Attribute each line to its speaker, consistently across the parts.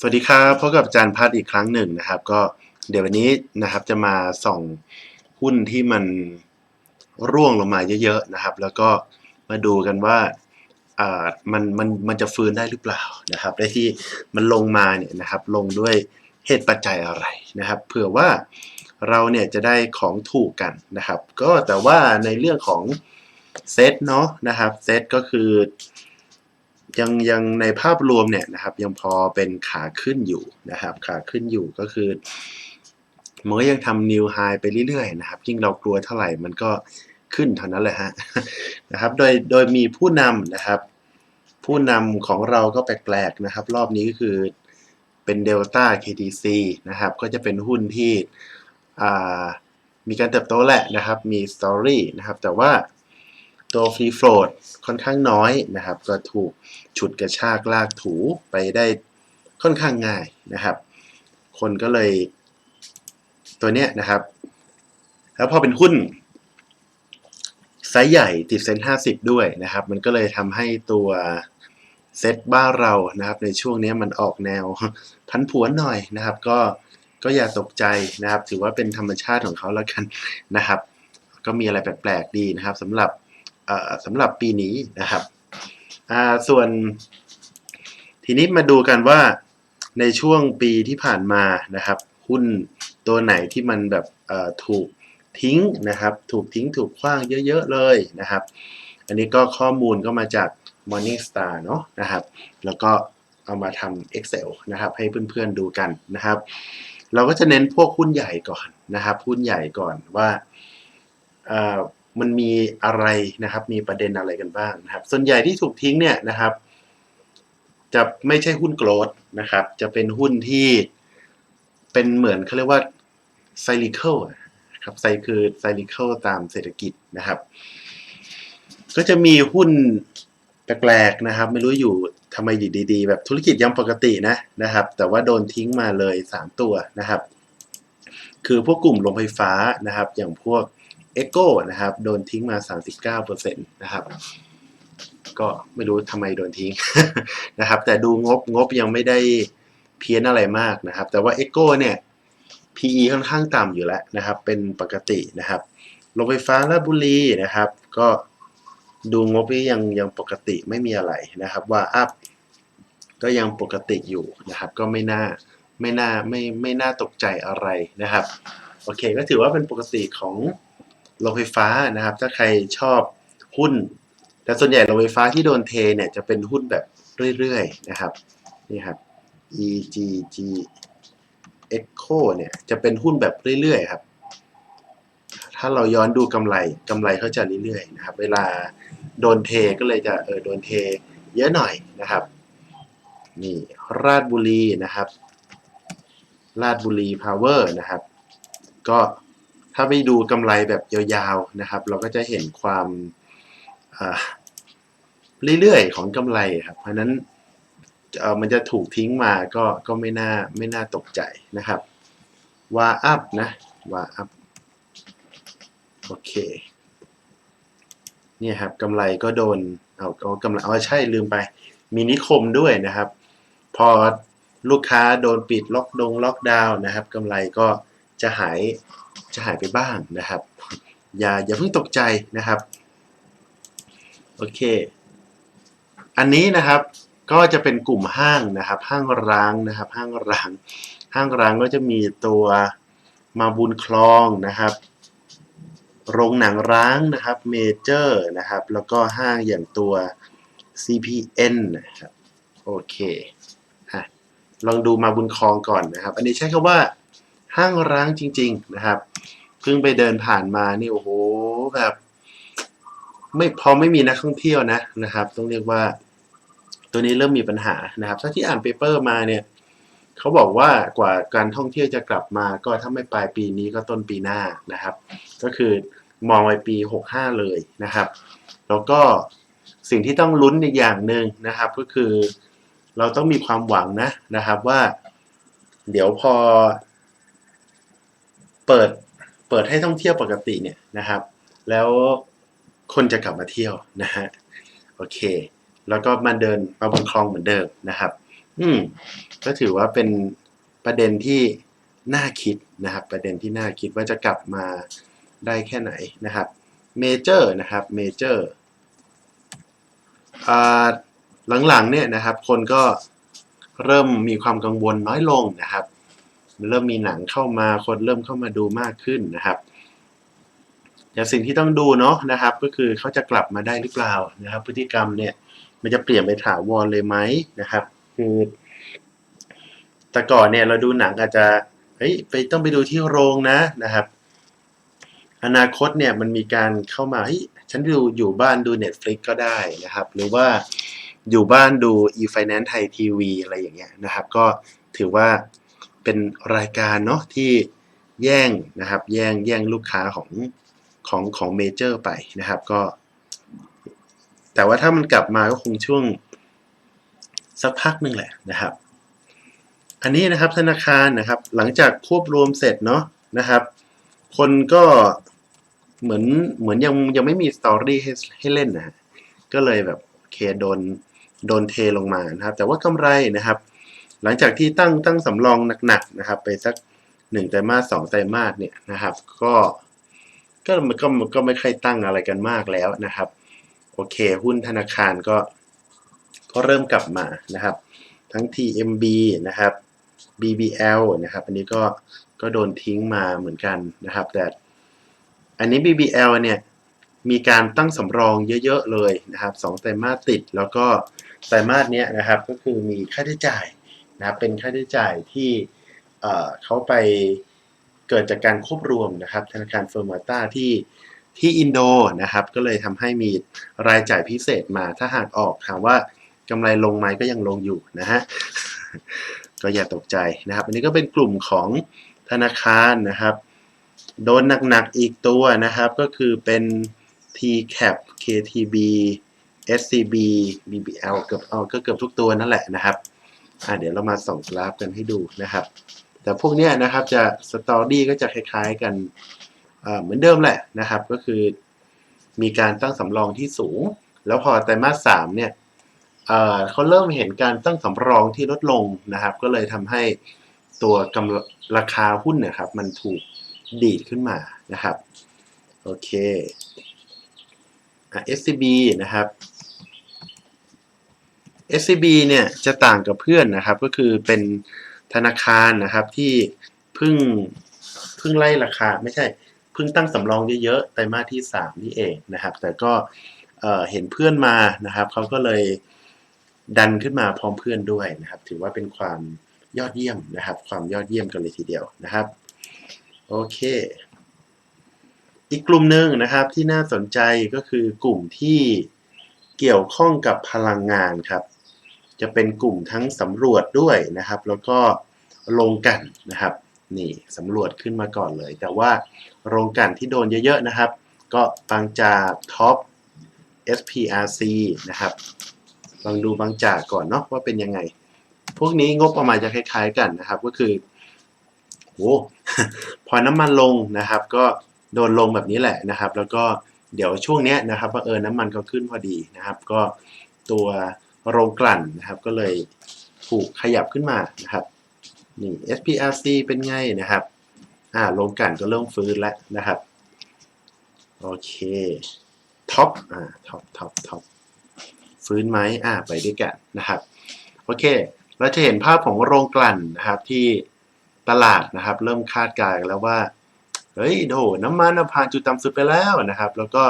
Speaker 1: สวัสดีครับพบกับอาจารย์พัฒน์อีกครั้งหนึ่งนะครับ ก็เดี๋ยววันนี้นะครับจะมาส่องหุ้นที่มันร่วงลงมาเยอะๆนะครับ แล้วก็มาดูกันว่าอ่ามันมันมันจะฟื้นได้หรือเปล่านะครับและที่มันลงมาเนี่ยนะครับลงด้วยเหตุปัจจัยอะไรนะครับ เผื่อว่าเราเนี่ยจะได้ของถูกกันนะครับ ก็แต่ว่าในเรื่องของเซตเนาะนะครับเซตก็คือ ยังยังในภาพรวมเนี่ยนะครับยังพอเป็นขาขึ้นอยู่นะครับขาขึ้นอยู่ก็คือมันก็ยังทำนิวไฮไปเรื่อยๆนะครับยิ่งเรากลัวเท่าไหร่มันก็ขึ้นเท่านั้นแหละฮะนะครับโดยโดยมีผู้นำนะครับ ผู้นำของเราก็แปลกๆนะครับ รอบนี้ก็คือเป็นเดลต้า KTC นะครับ ก็จะเป็นหุ้นที่มีการเติบโตแหละนะครับ มีสตอรี่นะครับ แต่ว่า ตัวฟรีโฟลดค่อนข้างน้อยนะครับ ก็ถูกฉุดกระชากลากถูไปได้ค่อนข้างง่ายนะครับ คนก็เลยตัวเนี้ยนะครับ แล้วพอเป็นหุ้นไซส์ใหญ่ติดเซ็นห้าสิบด้วยนะครับ มันก็เลยทำให้ตัวเซ็ตบ้านเรานะครับ ในช่วงนี้มันออกแนวพันผวนหน่อยนะครับ ก็ก็อย่าตกใจนะครับ ถือว่าเป็นธรรมชาติของเขาแล้วกันนะครับ ก็มีอะไรแปลกๆดีนะครับสำหรับ สำหรับปีนี้นะครับส่วนทีนี้มาดูกันว่าในช่วงปีที่ผ่านมานะครับ หุ้นตัวไหนที่มันแบบถูกทิ้งนะครับ ถูกทิ้งถูกขว้างเยอะ ๆ เลยนะครับ อันนี้ก็ข้อมูลก็มาจาก Morningstar เนาะนะครับ แล้วก็เอามาทำ Excel นะครับ ให้เพื่อนๆดูกันนะครับ เราก็จะเน้นพวกหุ้นใหญ่ก่อนนะครับ หุ้นใหญ่ก่อนว่า มันมีอะไรนะครับ มีประเด็นอะไรกันบ้างนะครับ ส่วนใหญ่ที่ถูกทิ้งเนี่ยนะครับ จะไม่ใช่หุ้นโกลดนะครับ จะเป็นหุ้นที่เป็นเหมือนเขาเรียกว่าไซลิเคิลครับไซคือไซลิเคิลตามเศรษฐกิจนะครับ ก็จะมีหุ้นแปลกๆนะครับ ไม่รู้อยู่ทำไมอยู่ดีๆ แบบธุรกิจยังปกตินะนะครับ แต่ว่าโดนทิ้งมาเลย 3 ตัวนะครับ คือพวกกลุ่มโรงไฟฟ้านะครับ อย่างพวก เอโก้นะครับ โดนทิ้งมา 39%นะครับ ก็ไม่รู้ทำไมโดนทิ้งนะครับ แต่ดูงบงบยังไม่ได้เพี้ยนอะไรมากนะครับ แต่ว่าเอโก้เนี่ย PE ค่อนข้างต่ำอยู่แล้วนะครับ เป็นปกตินะครับโรงไฟฟ้าลาดบุรีนะครับ ก็ดูงบยังยังปกติไม่มีอะไรนะครับ ว่าอัพก็ยังปกติอยู่นะครับ ก็ไม่น่าไม่น่าไม่ไม่น่าตกใจอะไรนะครับ โอเค ก็ถือว่าเป็นปกติของ โรงไฟฟ้านะครับ ถ้าใครชอบหุ้น แต่ส่วนใหญ่โรงไฟฟ้าที่โดนเทเนี่ยจะเป็นหุ้นแบบเรื่อยๆนะครับนี่ครับ EGG Echo เนี่ยจะเป็นหุ้นแบบเรื่อยๆครับ ถ้าเราย้อนดูกำไรกำไรเขาจะเรื่อยๆนะครับ เวลาโดนเทก็เลยจะเออโดนเทเยอะหน่อยนะครับนี่ราชบุรีนะครับ ราชบุรีพาวเวอร์นะครับ ก็ ถ้าไปดูกำไรแบบยาวๆนะครับ เราก็จะเห็นความเรื่อยๆของกำไรครับ เพราะนั้นมันจะถูกทิ้งมาก็ก็ไม่น่าไม่น่าตกใจนะครับว่าอัพนะว่าอัพโอเคเนี่ยครับกำไรก็โดนเอาเอากำไรเอาใช่ลืมไป มีนิคมด้วยนะครับ พอลูกค้าโดนปิดล็อกดงล็อกดาวน์นะครับกำไรก็จะหาย จะหายไปบ้างนะครับ อย่าอย่าเพิ่งตกใจนะครับ โอเค อันนี้นะครับก็จะเป็นกลุ่มห้างนะครับ ห้างร้างนะครับ ห้างร้าง ห้างร้างก็จะมีตัวมาบุญคลองนะครับ โรงหนังร้างนะครับ เมเจอร์นะครับ แล้วก็ห้างอย่างตัว CPN นะครับ โอเคอะลองดูมาบุญคลองก่อนนะครับ อันนี้ใช้คำว่าห้างร้างจริง ๆ นะครับ เพิ่งไปเดินผ่านมานี่โอ้โหแบบไม่พอไม่มีนักท่องเที่ยวนะนะครับ ต้องเรียกว่า ตัวนี้เริ่มมีปัญหานะครับ ถ้าที่อ่านเปเปอร์มาเนี่ยเขาบอกว่ากว่าการท่องเที่ยวจะกลับมา ก็ถ้าไม่ปลายปีนี้ก็ต้นปีหน้านะครับ ก็คือมองไปปี 65 เลยนะครับ แล้วก็สิ่งที่ต้องลุ้นอีกอย่างหนึ่งนะครับ ก็คือเราต้องมีความหวังนะนะครับว่า เดี๋ยวพอ เปิด ปิดให้ท่องเที่ยวปกติเนี่ยนะครับ แล้วคนจะกลับมาเที่ยวนะฮะโอเค แล้วก็มาเดินมาบนคลองเหมือนเดิมนะครับ อืมก็ถือว่าเป็นประเด็นที่น่าคิดนะครับ ประเด็นที่น่าคิดว่าจะกลับมาได้แค่ไหนนะครับเมเจอร์นะครับเมเจอร์หลังๆเนี่ยนะครับ คนก็เริ่มมีความกังวลน้อยลงนะครับ เริ่มมีหนังเข้ามาคนเริ่มเข้ามาดูมากขึ้นนะครับแต่สิ่งที่ต้องดูเนาะนะครับ ก็คือเขาจะกลับมาได้หรือเปล่านะครับ พฤติกรรมเนี่ย มันจะเปลี่ยนไปถาวรเลยไหมนะครับ คือแต่ก่อนเนี่ยเราดูหนังอาจจะเฮ้ยไปต้องไปดูที่โรงนะนะครับ อนาคตเนี่ยมันมีการเข้ามาเฮ้ยฉันดูอยู่บ้านดู Netflix ก็ได้นะครับ หรือว่าอยู่บ้านดู e-finance ไทยทีวีอะไรอย่างเงี้ยนะครับ ก็ถือว่า เป็นรายการเนาะที่แย่งนะครับแย่งแย่งลูกค้าของของของเมเจอร์ไปนะครับก็ แต่ว่าถ้ามันกลับมาก็คงช่วงสักพักหนึ่งแหละนะครับ อันนี้นะครับธนาคารนะครับ หลังจากควบรวมเสร็จเนาะนะครับ คนก็เหมือนเหมือนยังยังไม่มีสตอรี่ให้ให้เล่นนะฮะก็เลยแบบโอเคโดนโดนเทลงมานะครับ แต่ว่ากำไรนะครับ หลังจากที่ตั้งตั้งสำรองหนักๆนะครับ ไปสักหนึ่งไตรมาสสองไตรมาสเนี่ยนะครับ ก็ก็มันก็มันก็ไม่ค่อยตั้งอะไรกันมากแล้วนะครับ โอเค หุ้นธนาคารก็ก็เริ่มกลับมานะครับ ทั้ง TMB นะครับ BBL นะครับ อันนี้ก็ก็โดนทิ้งมาเหมือนกันนะครับ แต่อันนี้ BBL เนี่ยมีการตั้งสำรองเยอะ ๆ เลยนะครับสองไตรมาสติด แล้วก็ไตรมาสเนี้ยนะครับ ก็คือมีค่าใช้จ่าย นะครับเป็นค่าใช้จ่ายที่เอ่อเขาไปเกิดจากการควบรวมนะครับธนาคารเฟอร์มาต้าที่ที่อินโดนะครับก็เลยทำให้มีรายจ่ายพิเศษมาถ้าหากออกถามว่ากำไรลงไหมก็ยังลงอยู่นะฮะก็อย่าตกใจนะครับ อันนี้ก็เป็นกลุ่มของธนาคารนะครับ โดนหนักๆอีกตัวนะครับ ก็คือเป็น TCAP KTB SCB BBL เกือบเอาก็เกือบทุกตัวนั่นแหละนะครับ อ่าเดี๋ยวเรามาส่องกราฟกันให้ดูนะครับ แต่พวกเนี้ยนะครับจะสตอรี่ก็จะคล้ายๆกันเหมือนเดิมแหละนะครับ ก็คือมีการตั้งสำรองที่สูง แล้วพอไตรมาสสามเนี่ยเขาเริ่มเห็นการตั้งสำรองที่ลดลงนะครับ ก็เลยทำให้ตัวกำราคาหุ้นนี่ยครับ มันถูกดีดขึ้นมานะครับ โอเค SCB นะครับ SCB เนี่ยจะต่างกับเพื่อนนะครับ ก็คือเป็นธนาคารนะครับที่เพิ่งเพิ่งไล่ราคาไม่ใช่เพิ่งตั้งสำรองเยอะๆไตรมาสที่ 3 นี่เองนะครับ แต่ก็เห็นเพื่อนมานะครับเขาก็เลยดันขึ้นมาพร้อมเพื่อนด้วยนะครับ ถือว่าเป็นความยอดเยี่ยมนะครับ ความยอดเยี่ยมกันเลยทีเดียวนะครับโอเค อีกกลุ่มหนึ่งนะครับที่น่าสนใจก็คือกลุ่มที่เกี่ยวข้องกับพลังงานครับ จะเป็นกลุ่มทั้งสำรวจด้วยนะครับ แล้วก็ลงกันนะครับนี่สำรวจขึ้นมาก่อนเลย แต่ว่าโรงกันที่โดนเยอะๆนะครับ ก็บางจากท็อป SPRC นะครับลองดูบางจากก่อนเนาะว่าเป็นยังไง พวกนี้งบประมาณจะคล้ายๆกันนะครับ ก็คือโอ้พอน้ำมันลงนะครับ ก็โดนลงแบบนี้แหละนะครับ แล้วก็เดี๋ยวช่วงนี้นะครับว่าเออน้ำมันก็ขึ้นพอดีนะครับ ก็ตัว โรงกลั่นนะครับ ก็เลยถูกขยับขึ้นมานะครับนี่ SPRC เป็นไงนะครับอ่าโรงกลั่นก็เริ่มฟื้นแล้วนะครับโอเคท็อปอ่าท็อปท็อปท็อปฟื้นไหมอ่าไปด้วยกันนะครับโอเค เราจะเห็นภาพของโรงกลั่นนะครับที่ตลาดนะครับ เริ่มคาดการณ์แล้วว่าเฮ้ยโหน้ำมันผ่านจุดต่ำสุดไปแล้วนะครับ แล้วก็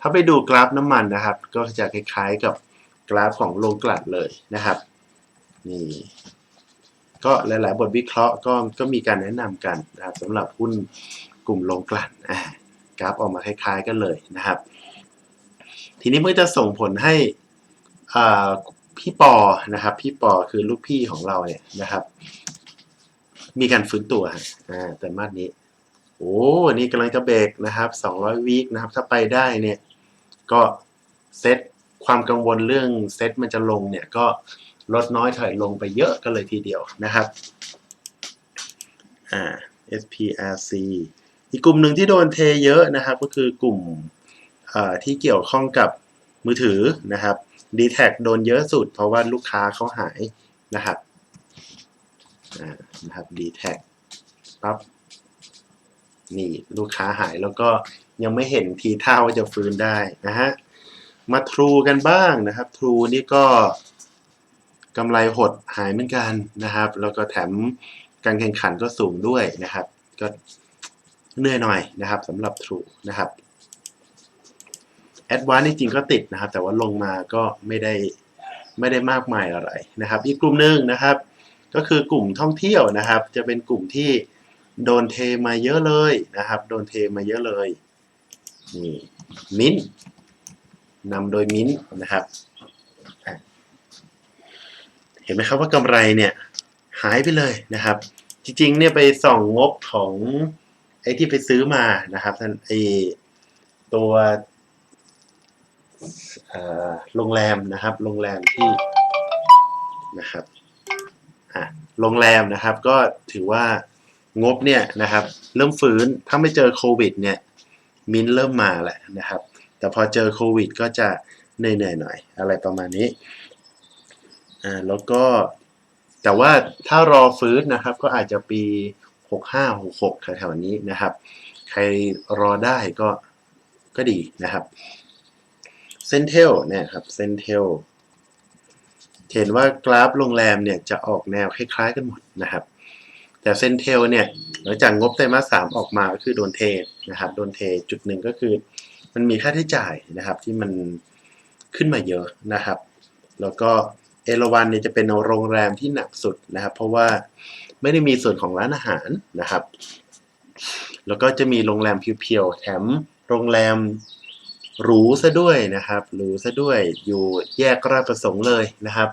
Speaker 1: ถ้าไปดูกราฟน้ำมันนะครับ ก็จะคล้ายๆกับ กราฟของโรงกลั่นเลยนะครับ นี่ก็หลาย ๆ บทวิเคราะห์ก็ก็มีการแนะนำกันนะครับสำหรับหุ้นกลุ่มโรงกลั่นอ่ากราฟออกมาคล้าย ๆ กันเลยนะครับ ทีนี้มันจะส่งผลให้อ่าพี่ปอนะครับ พี่ปอคือลูกพี่ของเราเนี่ยนะครับ มีการฟื้นตัวอ่าแต่มาสนี้โอ้นี่กำลังจะเบรกนะครับ200วีคนะครับ ถ้าไปได้เนี่ย ก็เซต ความกังวลเรื่องเซตมันจะลงเนี่ยก็ลดน้อยถอยลงไปเยอะกันเลยทีเดียวนะครับอ่า SPRC อีกกลุ่มหนึ่งที่โดนเทเยอะนะครับ ก็คือกลุ่มที่เกี่ยวข้องกับมือถือนะครับ d t แทโดนเยอะสุด เพราะว่าลูกค้าเขาหายนะครับนะครับ d t แท็ปั๊บนี่ลูกค้าหายแล้วก็ยังไม่เห็นทีท่าว่าจะฟื้นได้นะฮะ มาทรูกันบ้างนะครับ ทรูนี่ก็กำไรหดหายเหมือนกันนะครับ แล้วก็แถมการแข่งขันก็สูงด้วยนะครับ ก็เหนื่อยหน่อยนะครับสำหรับทรูนะครับแอดวานซ์จริงๆก็ติดนะครับ แต่ว่าลงมาก็ไม่ได้ไม่ได้มากมายอะไรนะครับ อีกกลุ่มหนึ่งนะครับ ก็คือกลุ่มท่องเที่ยวนะครับ จะเป็นกลุ่มที่โดนเทมาเยอะเลยนะครับ โดนเทมาเยอะเลยนี่มิ้น นำโดยมิ้นนะครับ เห็นไหมครับว่ากำไรเนี่ยหายไปเลยนะครับ จริงๆเนี่ยไปส่องงบของไอ้ที่ไปซื้อมานะครับท่านไอ้ตัวโรงแรมนะครับ โรงแรมที่นะครับโรงแรมนะครับ ก็ถือว่างบเนี่ยนะครับ เริ่มฟื้นถ้าไม่เจอโควิด เนี่ย มินเริ่มมาแหละนะครับ แต่พอเจอโควิด ก็จะเหนื่อยๆหน่อยอะไรประมาณนี้อ่าแล้วก็แต่ว่าถ้ารอฟื้นนะครับก็อาจจะปี 65 66แถวๆนี้นะครับ ใครรอได้ก็ก็ดีนะครับเซนเทลเนี่ยครับเซนเทลเห็นว่ากราฟโรงแรมเนี่ยจะออกแนวคล้ายๆกันหมดนะครับ แต่เซนเทลเนี่ยหลังจากงบไตรมาสสามออกมาก็คือโดนเทนะครับโดนเทจุดหนึ่งก็คือ มันมีค่าใช้จ่ายนะครับที่มันขึ้นมาเยอะนะครับ แล้วก็เอราวันเนี่ยจะเป็นโรงแรมที่หนักสุดนะครับ เพราะว่าไม่ได้มีส่วนของร้านอาหารนะครับ แล้วก็จะมีโรงแรมเพียวๆแถมโรงแรมหรูซะด้วยนะครับหรูซะด้วยอยู่แยกราชประสงค์เลยนะครับ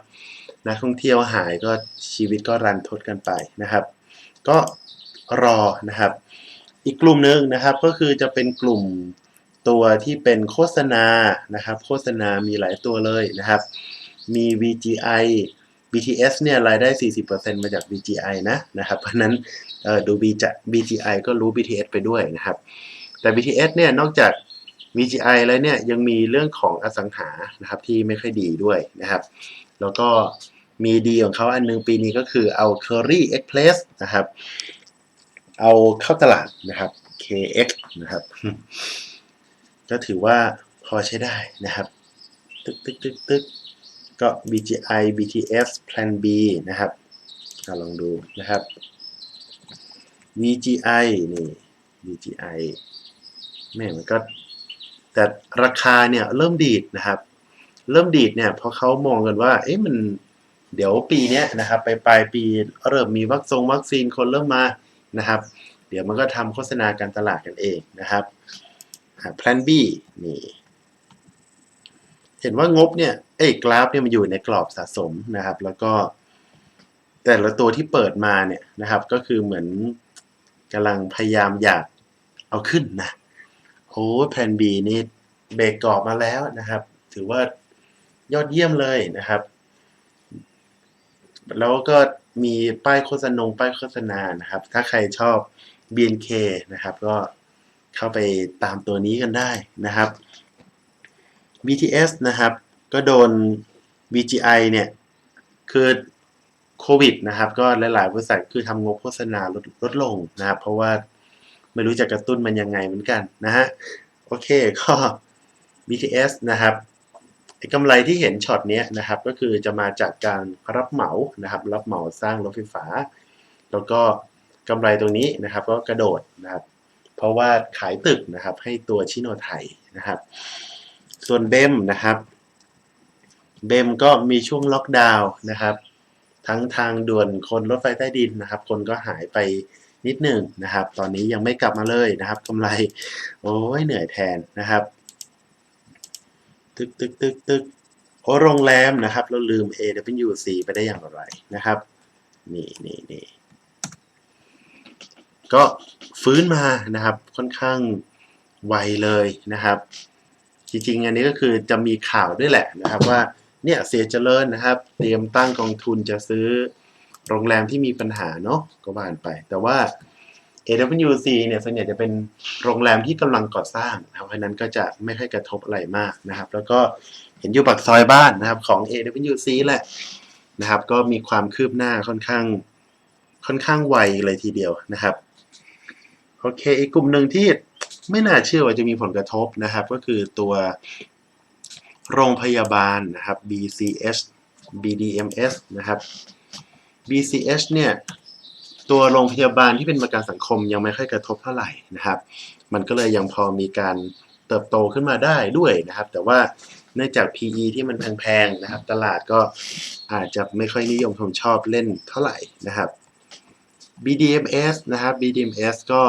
Speaker 1: นักท่องเที่ยวหายก็ชีวิตก็รันทดกันไปนะครับ ก็รอนะครับ อีกกลุ่มหนึ่งนะครับก็คือจะเป็นกลุ่ม ตัวที่เป็นโฆษณานะครับ โฆษณามีหลายตัวเลยนะครับ มี VGI BTS เนี่ยรายได้ 40%มาจาก VGI นะนะครับ เพราะนั้นเอ่อดู BGI ก็รู้ BTS ไปด้วยนะครับ แต่ BTS เนี่ยนอกจาก VGI แล้วเนี่ยยังมีเรื่องของอสังหานะครับที่ไม่ค่อยดีด้วยนะครับ แล้วก็มีดีของเขาอันนึงปีนี้ก็คือเอา Curry Express นะครับ เอาเข้าตลาดนะครับ KX นะครับ ก็ถือว่าพอใช้ได้นะครับตึกตึกตึกตึกก็ BGI BTS Plan B นะครับลองดูนะครับ VGI นี่ VGI แม่มันก็ แต่ราคาเนี่ยเริ่มดีดนะครับ เริ่มดีดเนี่ยเพราะเขามองกันว่า เอ๊ะมันเดี๋ยวปีนี้นะครับไปปลายปีเริ่มมีวัคซงวัคซีนคนเริ่มมานะครับ เดี๋ยวมันก็ทำโฆษณาการตลาดกันเองนะครับ แพลน B นี่ เห็นว่างบเนี่ยเอ้กราฟเนี่ยมันอยู่ในกรอบสะสมนะครับ แล้วก็ แต่ละตัวที่เปิดมาเนี่ยนะครับ ก็คือเหมือนกำลังพยายามอยากเอาขึ้นนะโอ้แพลน B นี่เบรกกรอบมาแล้วนะครับ ถือว่ายอดเยี่ยมเลยนะครับ แล้วก็มีป้ายโฆษณงป้ายโฆษณานะครับ ถ้าใครชอบ BNK นะครับ ก็ เข้าไปตามตัวนี้กันได้นะครับ BTS นะครับ ก็โดน VGI เนี่ยคือโควิดนะครับ ก็หลายๆบริษัทคือทำงบโฆษณาลดลดลงนะครับ เพราะว่าไม่รู้จะกระตุ้นมันยังไงเหมือนกันนะฮะโอเคก็ BTS นะครับกำไรที่เห็นช็อตเนี้ยนะครับ ก็คือจะมาจากการรับเหมานะครับ รับเหมาสร้างรถไฟฟ้า แล้วก็กำไรตรงนี้นะครับ ก็กระโดดนะครับ เพราะว่าขายตึกนะครับให้ตัวชิโนไทยนะครับ ส่วนเบมนะครับเบมก็มีช่วงล็อกดาวน์นะครับ ทั้งทางด่วนคนรถไฟใต้ดินนะครับ คนก็หายไปนิดหนึ่งนะครับ ตอนนี้ยังไม่กลับมาเลยนะครับกำไร โอ้ยเหนื่อยแทนนะครับ ตึกตึกตึกตึกโอ้โรงแรมนะครับ เราลืม AWC ไปได้อย่างไรนะครับ นี่นี่นี่ ก็ฟื้นมานะครับค่อนข้างไวเลยนะครับ จริงๆ อันนี้ก็คือจะมีข่าวด้วยแหละนะครับว่าเนี่ยเสียเจริญนะครับ เตรียมตั้งกองทุนจะซื้อโรงแรมที่มีปัญหาเนาะก็ว่านไป แต่ว่า AWC เนี่ยส่วนใหญ่จะเป็นโรงแรมที่กำลังก่อสร้างนะครับเพราะฉะนั้นก็จะไม่ค่อยกระทบอะไรมากนะครับ แล้วก็เห็นอยู่ปากซอยบ้านนะครับของ AWC แหละนะครับ ก็มีความคืบหน้าค่อนข้างค่อนข้างไวเลยทีเดียวนะครับ โอเค อีกกลุ่มหนึ่งที่ไม่น่าเชื่อว่าจะมีผลกระทบนะครับ ก็คือตัวโรงพยาบาลนะครับ BCS BDMS นะครับ BCS เนี่ยตัวโรงพยาบาลที่เป็นประกันสังคมยังไม่ค่อยกระทบเท่าไหร่นะครับ มันก็เลยยังพอมีการเติบโตขึ้นมาได้ด้วยนะครับ แต่ว่าเนื่องจาก PE ที่มันแพงๆนะครับ ตลาดก็อาจจะไม่ค่อยนิยมชมชอบเล่นเท่าไหร่นะครับ BDMs นะครับ BDMs ก็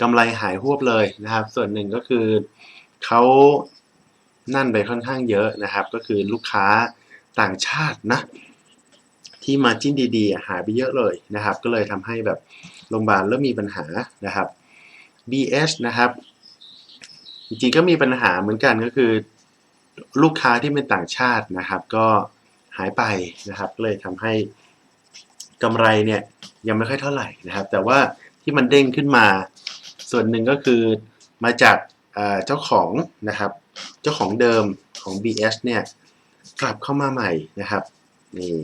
Speaker 1: กำไรหายหวบเลยนะครับ ส่วนหนึ่งก็คือเขานั่นไปค่อนข้างเยอะนะครับ ก็คือลูกค้าต่างชาตินะ ที่มาจิ้นดีๆ หายไปเยอะเลยนะครับ ก็เลยทำให้แบบโรงพยาบาลเริ่มมีปัญหานะครับ BS นะครับ จริงๆก็มีปัญหาเหมือนกันก็คือ ลูกค้าที่เป็นต่างชาตินะครับ ก็หายไปนะครับเลยทำให้กำไรเนี่ยยังไม่ค่อยเท่าไหร่นะครับ แต่ว่าที่มันเด้งขึ้นมา ส่วนหนึ่งก็คือมาจากเจ้าของนะครับ เจ้าของเดิมของ BS เนี่ยกลับเข้ามาใหม่นะครับนี่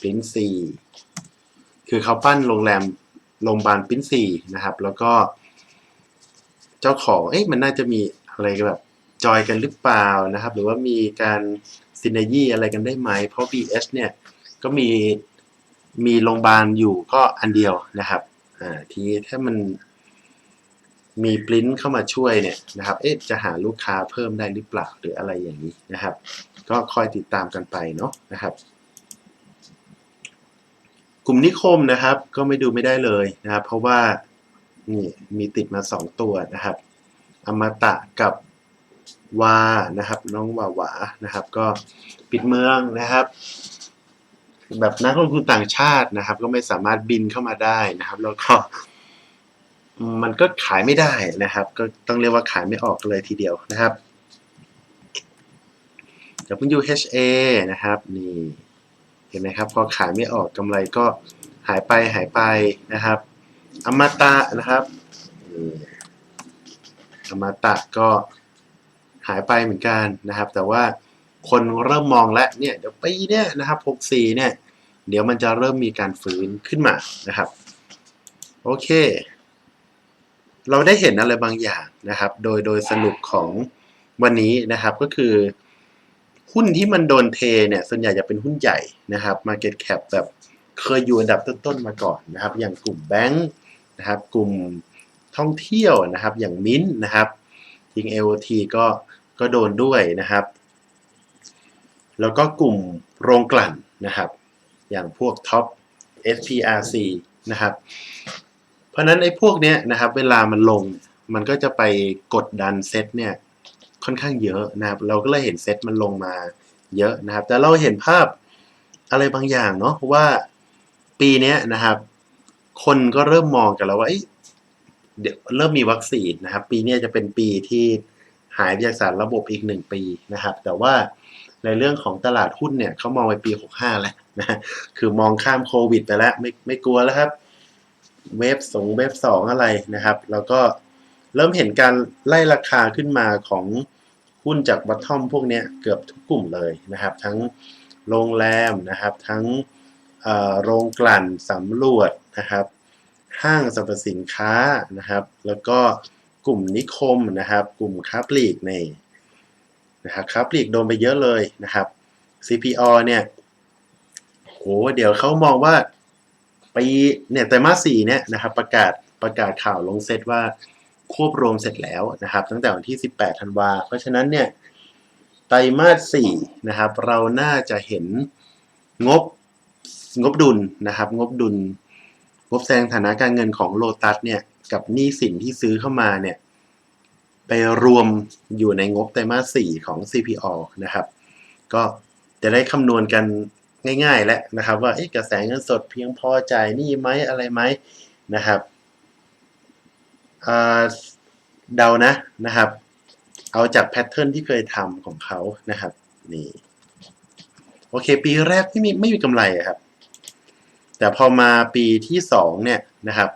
Speaker 1: ปริ้นซีคือเขาปั้นโรงแรมโรงพยาบาลปริ้นซีนะครับ แล้วก็ เจ้าของเอ๊ะมันน่าจะมีอะไรแบบจอยกันหรือเปล่านะครับ หรือว่ามีการซินเนยีอะไรกันได้ไหม เพราะ BS เนี่ยก็มีมีโรงพยาบาลอยู่ก็อันเดียวนะครับอ่าทีนี้ถ้ามัน มีปริ้นเข้ามาช่วยเนี่ยนะครับ เอ๊ะ จะหาลูกค้าเพิ่มได้หรือเปล่าหรืออะไรอย่างนี้นะครับ ก็คอยติดตามกันไปเนาะนะครับ กลุ่มนิคมนะครับ ก็ไม่ดูไม่ได้เลยนะครับ เพราะว่านี่มีติดมาสองตัวนะครับ อมตะกับวานะครับ น้องวาวานะครับ ก็ปิดเมืองนะครับ แบบนักลงทุนต่างชาตินะครับ ก็ไม่สามารถบินเข้ามาได้นะครับ แล้วก็ มันก็ขายไม่ได้นะครับ ก็ต้องเรียกว่าขายไม่ออกเลยทีเดียวนะครับ WHA นะครับนี่เห็นไหมครับ พอขายไม่ออกกำไรก็หายไปหายไปนะครับ อมตะนะครับอมตะก็หายไปเหมือนกันนะครับ แต่ว่าคนเริ่มมองแล้วเนี่ยเดี๋ยวปีเนี้ยนะครับ64เนี่ย เดี๋ยวมันจะเริ่มมีการฟื้นขึ้นมานะครับ โอเค เราได้เห็นอะไรบางอย่างนะครับ โดยโดยสรุปของวันนี้นะครับก็คือ หุ้นที่มันโดนเทเนี่ยส่วนใหญ่จะเป็นหุ้นใหญ่นะครับ Market Cap แบบเคยอยู่อันดับต้นๆมาก่อนนะครับ อย่างกลุ่มแบงค์นะครับ กลุ่มท่องเที่ยวนะครับ อย่างมิ้นท์นะครับยิง AOT ก็ก็โดนด้วยนะครับ แล้วก็กลุ่มโรงกลั่นนะครับ อย่างพวกท็อป SPRC นะครับ เพราะนั้นไอ้พวกเนี้ยนะครับ เวลามันลงมันก็จะไปกดดันเซ็ตเนี่ยค่อนข้างเยอะนะครับ เราก็เลยเห็นเซ็ตมันลงมาเยอะนะครับ แต่เราเห็นภาพอะไรบางอย่างเนาะว่าปีเนี้ยนะครับ คนก็เริ่มมองกันแล้วว่าเอ้เดี๋ยวเริ่มมีวัคซีนนะครับ ปีเนี้ยจะเป็นปีที่หายจากสารระบบอีกหนึ่งปีนะครับ แต่ว่าในเรื่องของตลาดหุ้นเนี่ยเขามองไปปี 65 แล้วนะคือมองข้ามโควิดไปแล้วไม่ไม่กลัวแล้วครับ เวฟสองเวฟสองอะไรนะครับ แล้วก็เริ่มเห็นการไล่ราคาขึ้นมาของหุ้นจากบัตทอมพวกเนี้ยเกือบทุกกลุ่มเลยนะครับ ทั้งโรงแรมนะครับ ทั้งโรงกลั่นสำรวจนะครับ ห้างสรรพสินค้านะครับ แล้วก็กลุ่มนิคมนะครับ กลุ่มค้าปลีกในนะครับค้าปลีกโดนไปเยอะเลยนะครับ CPO เนี่ยโหเดี๋ยวเขามองว่า ปีเนี่ยไตรมาสสี่เนี่ยนะครับประกาศประกาศข่าวลงเซตว่าควบรวมเสร็จแล้วนะครับ ตั้งแต่วันที่ 18 ธันวา เพราะฉะนั้นเนี่ยไตรมาสสี่นะครับ เราน่าจะเห็นงบงบดุลนะครับ งบดุล งบแสดงฐานะการเงินของโลตัสเนี่ยกับหนี้สินที่ซื้อเข้ามาเนี่ยไปรวมอยู่ในงบไตรมาสสี่ของ CPO นะครับ ก็จะได้คำนวณกัน ง่ายๆแล้วนะครับ ว่ากระแสเงินสดเพียงพอจ่ายหนี้ไหมอะไรไหมนะครับเดานะนะครับ เอาจากแพทเทิร์นที่เคยทำของเขานะครับนี่โอเค ปีแรกไม่มีไม่มีกำไรครับ แต่พอมาปีที่สองเนี่ยนะครับ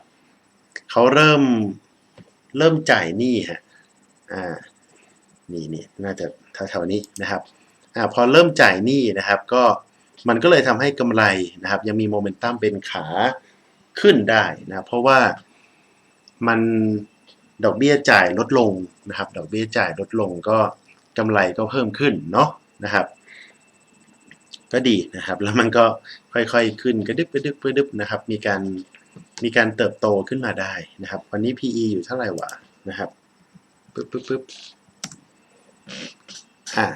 Speaker 1: เขาเริ่มเริ่มจ่ายหนี้ฮะอ่านี่นี่น่าจะแถวๆนี้นะครับอ่าพอเริ่มจ่ายหนี้นะครับ ก็ มันก็เลยทำให้กำไรนะครับ ยังมีโมเมนตัมเป็นขาขึ้นได้นะเพราะว่ามันดอกเบี้ยจ่ายลดลงนะครับ ดอกเบี้ยจ่ายลดลงก็กำไรก็เพิ่มขึ้นเนาะนะครับ ก็ดีนะครับ แล้วมันก็ค่อยๆขึ้นกระดึบกระดึบกระดึบนะครับ มีการมีการเติบโตขึ้นมาได้นะครับ วันนี้ PE อยู่เท่าไหร่วะนะครับปึ๊บปึ๊บปึ๊บอ่า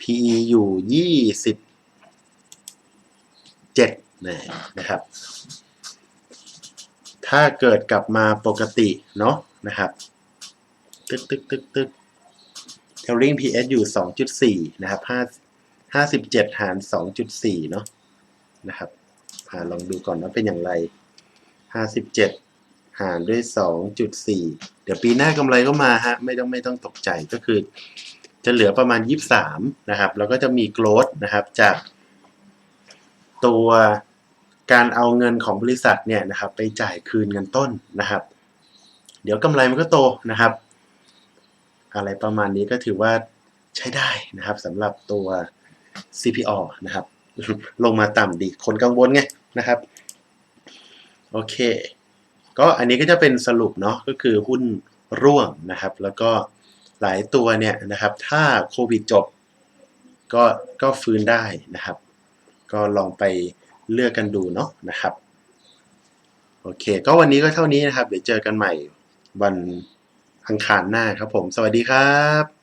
Speaker 1: PE อยู่ยี่สิบ เจ็ดนะครับ ถ้าเกิดกลับมาปกติเนาะนะครับ ตึกตึกตึกตึก Trailing PS อยู่สองจุดสี่นะครับห้าห้าสิบเจ็ดหารสองจุดสี่เนาะนะครับอ่าลองดูก่อนว่าเป็นอย่างไรห้าสิบเจ็ดหารด้วยสองจุดสี่เดี๋ยวปีหน้ากำไรก็มาฮะ ไม่ต้องไม่ต้องตกใจก็คือ จะเหลือประมาณ 23 นะครับ แล้วก็จะมีโกลดนะครับจาก ตัวการเอาเงินของบริษัทเนี่ยนะครับไปจ่ายคืนเงินต้นนะครับ เดี๋ยวกำไรมันก็โตนะครับ อะไรประมาณนี้ก็ถือว่าใช้ได้นะครับสำหรับตัว CPO นะครับ ลงมาต่ำดีคนกังวลไงนะครับ โอเค ก็อันนี้ก็จะเป็นสรุปเนาะก็คือหุ้นร่วงนะครับ แล้วก็หลายตัวเนี่ยนะครับ ถ้าโควิดจบก็ก็ฟื้นได้นะครับ ก็ลองไปเลือกกันดูเนาะนะครับ โอเค ก็วันนี้ก็เท่านี้นะครับ เดี๋ยวเจอกันใหม่วันอังคารหน้าครับผม สวัสดีครับ